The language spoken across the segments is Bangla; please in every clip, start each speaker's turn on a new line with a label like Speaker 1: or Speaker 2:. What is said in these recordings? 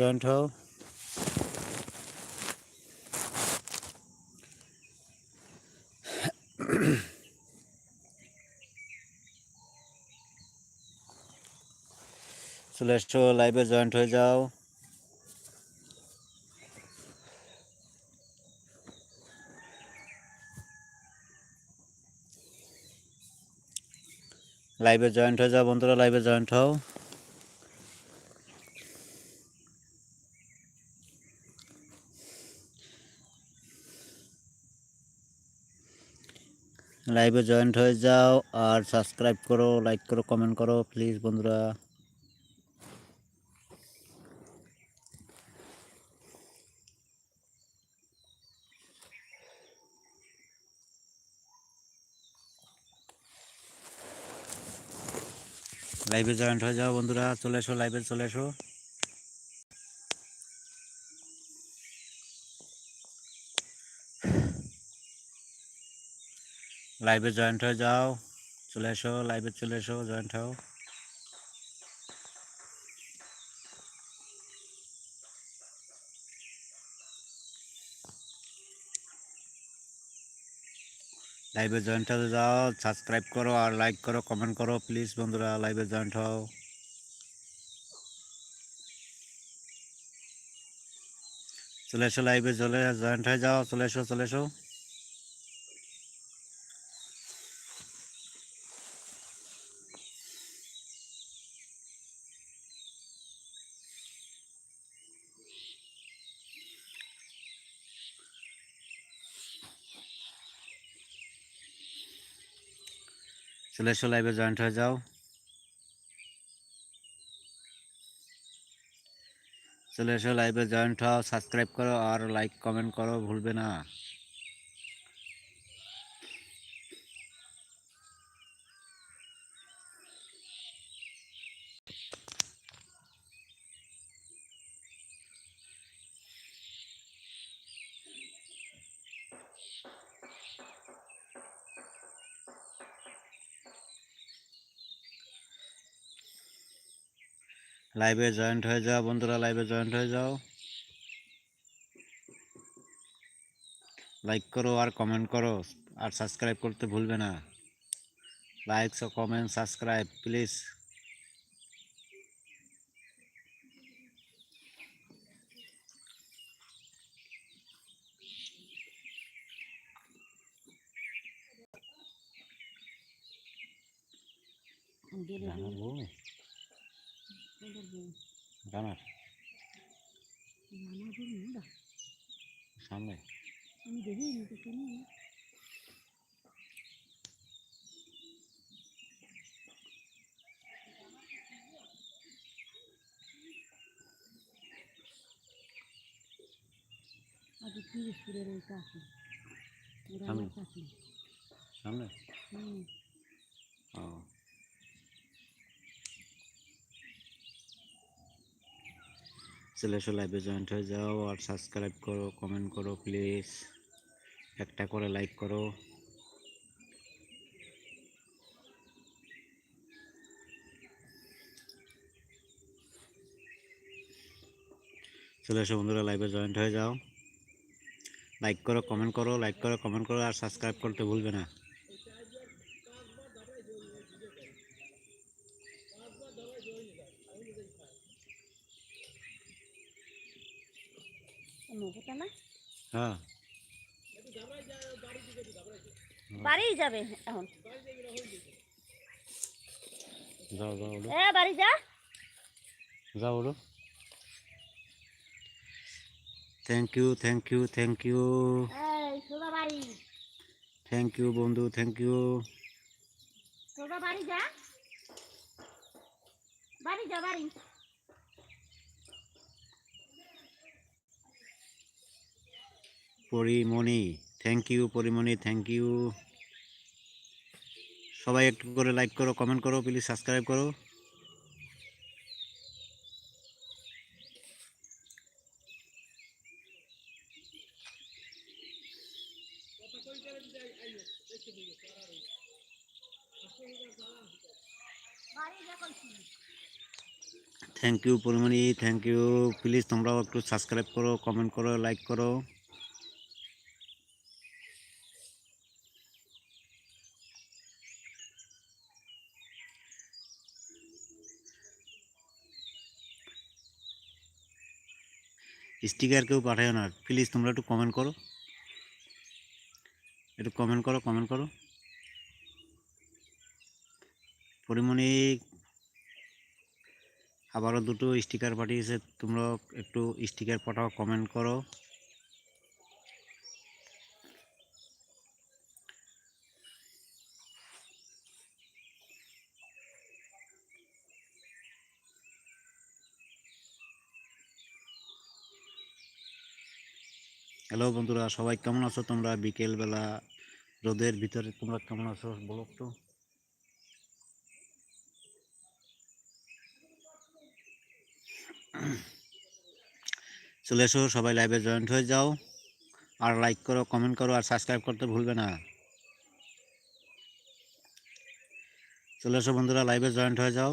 Speaker 1: জয়েন্ট হও চলে এসছো লাইভে জয়েন্ট হয়ে যাও। লাইভে জয়েন্ট হয়ে যাও বন্ধুরা, লাইভে জয়েন্ট হও। লাইভে জয়েন্ট হয়ে যাও আর সাবস্ক্রাইব করো লাইক করো কমেন্ট করো প্লিজ বন্ধুরা। লাইভে জয়েন্ট হয়ে যাও বন্ধুরা, চলে এসো লাইভে চলে এসো। লাইভে জয়েন্ট হয়ে যাও। চলে এসো, লাইভে চলে এসো, জয়েন্ট হও। লাইভে জয়েন্ট হয়ে যাও, সাবস্ক্রাইব করো আর লাইক করো, কমেন্ট করো, প্লিজ বন্ধুরা, লাইভে জয়েন্ট হও। চলে এসো, লাইভে চলে, জয়েন্ট হয়ে যাও, চলে এসো চলে এসো। চলে এসো লাইভে জয়েন্ট হয়ে যাও। চলে এসো লাইভে জয়েন্ট হও সাবস্ক্রাইব করো আর লাইক কমেন্ট করো, ভুলবে না। লাইভে জয়েন্ট হয়ে যাও বন্ধুরা লাইভে জয়েন্ট হয়ে যাও। লাইক করো আর কমেন্ট করো আর সাবস্ক্রাইব করতে ভুলবে না। লাইক কমেন্ট সাবস্ক্রাইব প্লিজ জানার সামনে।
Speaker 2: আমি দেখিনি তো শুনি আজ তিরিশপুরের ওই কাছে কাছে
Speaker 1: সামনে?
Speaker 2: হুম।
Speaker 1: ও। চলে এসো লাইভে জয়েন্ট হয়ে যাও আর সাবস্ক্রাইব করো, কমেন্ট করো প্লিজ। একটা করে লাইক করো। চলে এসো বন্ধুরা, লাইভে জয়েন্ট হয়ে যাও। লাইক করো, কমেন্ট করো, লাইক করো, কমেন্ট করো আর সাবস্ক্রাইব করতে ভুলবে না
Speaker 2: নৌকোটা না
Speaker 1: হ্যাঁ
Speaker 2: বাড়ি যাবে এখন
Speaker 1: যাও যাও ওলো
Speaker 2: এ বাড়ি যা।
Speaker 1: যাও ওলো thank you thank you thank you thank you বন্ধু থ্যাংক ইউ
Speaker 2: বাড়ি যা। বাড়ি যা বাড়ি।
Speaker 1: Porimoni thank you Porimoni thank you সবাই একটু করে লাইক করো কমেন্ট করো প্লিজ সাবস্ক্রাইব করো। Thank you Porimoni thank you please তোমরাও একটু সাবস্ক্রাইব করো কমেন্ট করো লাইক করো। স্টিকার কেউ পাঠায় না। প্লিজ তোমরা একটু কমেন্ট করো। একটু কমেন্ট করো কমেন্ট করো। পরিমণি, আবারও দুটো স্টিকার পাঠিয়েছে। তোমরা একটু স্টিকার পাঠাও কমেন্ট করো। হ্যালো বন্ধুরা, সবাই কেমন আছো তোমরা? বিকেলবেলা রোদের ভিতরে তোমরা কেমন আছো বলো তো? চলে এসো, সবাই লাইভে জয়েন্ট হয়ে যাও। আর লাইক করো কমেন্ট করো, আর সাবস্ক্রাইব করতে ভুলবে না। চলে এসো বন্ধুরা লাইভে জয়েন্ট হয়ে যাও।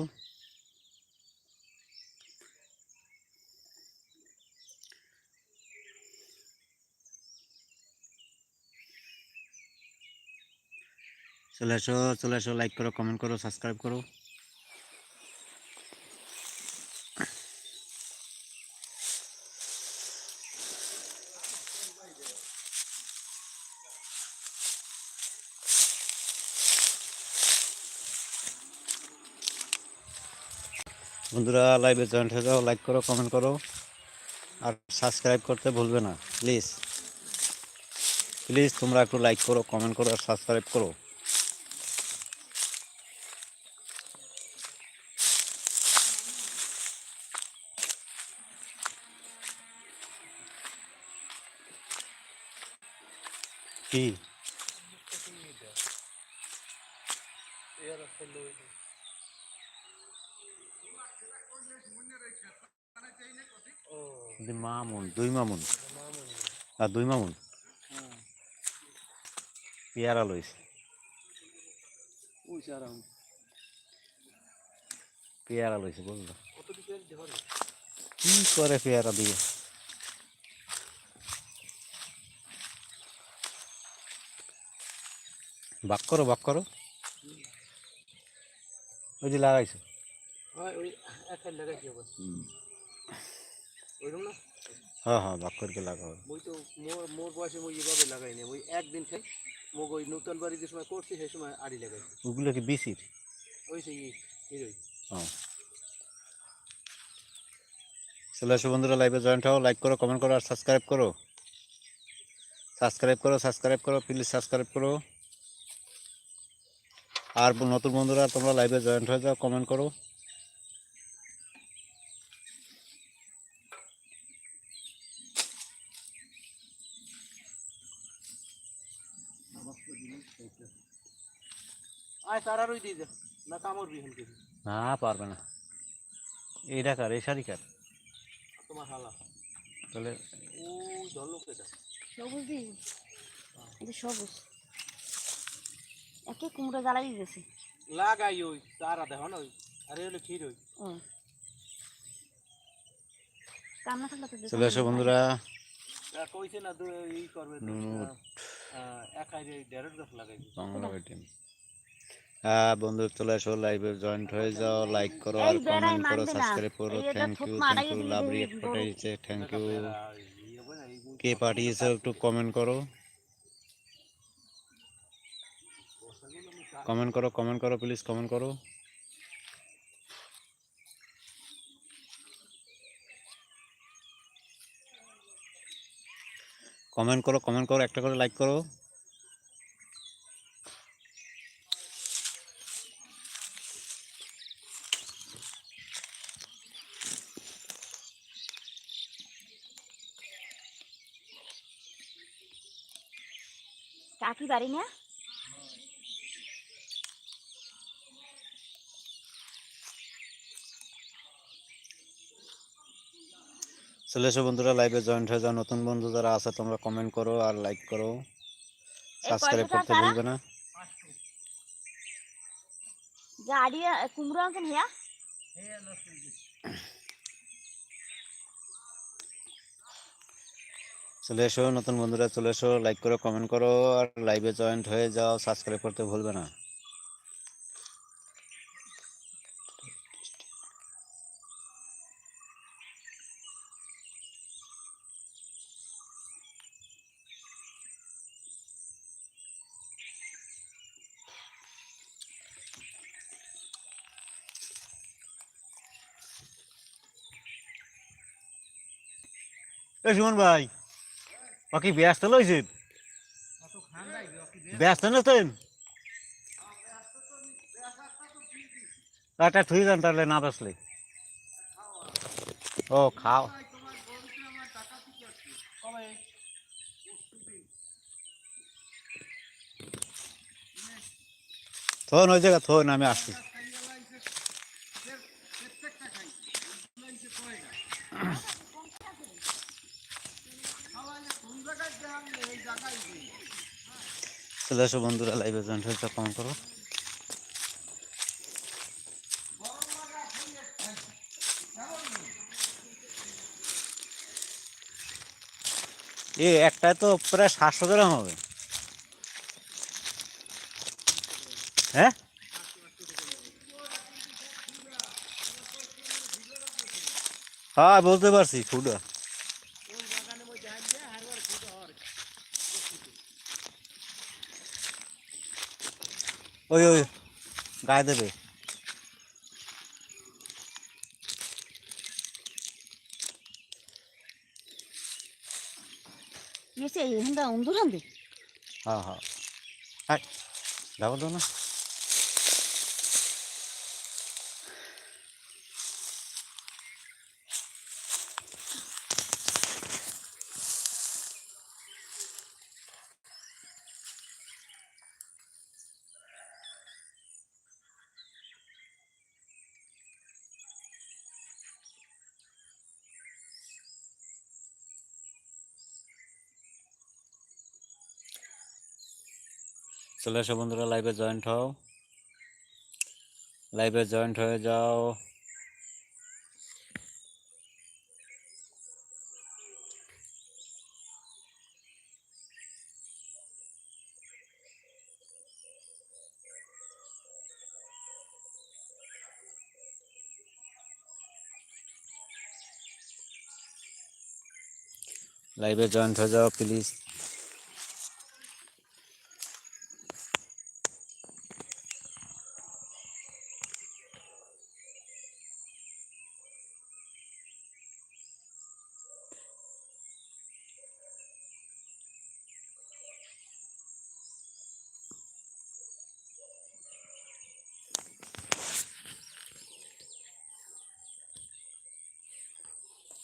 Speaker 1: চলে এসো চলে এসো লাইক করো কমেন্ট করো সাবস্ক্রাইব করো। বন্ধুরা লাইভে জয়েন্ট হয়ে যাও লাইক করো কমেন্ট করো। আর সাবস্ক্রাইব করতে ভুলবে না প্লিজ প্লিজ তোমরা একটু লাইক করো কমেন্ট করো, আর সাবস্ক্রাইব করো। কি? মামুন দুই মামুন। আর দুই মামুন? পেয়ারা লইছে। পেয়ারা লইছে বুঝলো কি করে পেয়ারা দিয়ে? বাক করো বাক করো। ওই যে লাগাইছো। হ্যাঁ হ্যাঁ বাক করে লাগাও।
Speaker 3: মই তো মোর মোর বয়সে মই এভাবে লাগাই না ওই একদিন খাই মোক ওই নতুন বাড়ি যে সময় করছি সেই সময় আড়ি লাগাই।
Speaker 1: ওগুলো কি বিসির
Speaker 3: ওই সেই হিরোই।
Speaker 1: হ্যাঁ চলে আসো বন্ধুরা লাইভে জয়েন্ট হও। লাইক করো কমেন্ট করো আর সাবস্ক্রাইব করো। সাবস্ক্রাইব করো সাবস্ক্রাইব করো প্লিজ সাবস্ক্রাইব করো। আর নতুন বন্ধুরা তোমরা লাইভে জয়েন্ট হয়ে যাও কমেন্ট করো।
Speaker 3: না
Speaker 1: পারবে না। এইটা কার এই শাড়ি কার?
Speaker 3: তোমার হালা।
Speaker 1: তাহলে
Speaker 3: ও কেটা
Speaker 2: সবুজ দিই সবুজ। একে কুমড়ো জ্বালাই দিতেছে।
Speaker 3: লাগাই ওই তারা দেখো না ওই আরে হলো ক্ষীর ওই।
Speaker 1: চলে আসো বন্ধুরা।
Speaker 3: কইছে না ই করবে একাই গাছ লাগাই
Speaker 1: বাংলা হ্যাঁ বন্ধু চলে আসো লাইভে জয়েন্ট হয়ে যাও লাইক করো আর কমেন্ট করো সাবস্ক্রাইব করো thank you thank you love
Speaker 2: বড়।
Speaker 1: পাঠিয়েছে থ্যাংক ইউ কে পাঠিয়েছে একটু কমেন্ট করো। কমেন্ট করো কমেন্ট করো প্লিজ কমেন্ট করো। কমেন্ট করো কমেন্ট করো, একটা করে লাইক করো।
Speaker 2: কাকি বাড়ি না
Speaker 1: চলে এসো বন্ধুরা লাইভে জয়েন্ট হয়ে যাও। নতুন বন্ধু যারা আছে তোমরা কমেন্ট করো আর লাইক করো। সাবস্ক্রাইব করতে ভুলবে না।
Speaker 2: যা কুমড়ো আনছেন হিয়া?
Speaker 1: চলে এসো নতুন বন্ধুরা চলে এসো। লাইক করো কমেন্ট করো আর লাইভে জয়েন্ট হয়ে যাও। সাবস্ক্রাইব করতে ভুলবে না। এ সুমন ভাই, ও কি ব্যস্ত লইছে? ব্যস্ত নতেন একটা থুই যান তাহলে, না বাসলে ও, খাও। থন, ওই আমি আসছি। চলে এসো বন্ধুরা লাইভে জয়েন্ট হয়েছে কমেন্ট করো। এ, একটায় তো প্রায় সাতশো গ্রাম হবে। হ্যাঁ? হ্যাঁ বলতে পারছি, ফুটা। ওই ওই গায়ে দেবে।
Speaker 2: হিন্দা অন্ধুর হান্দে
Speaker 1: হ্যাঁ হ্যাঁ। হ্যাঁ যাব তো না। চলে এসো বন্ধুরা লাইভে জয়েন্ট হও। লাইভে জয়েন্ট হয়ে যাও। লাইভে জয়েন্ট হয়ে যাও প্লিজ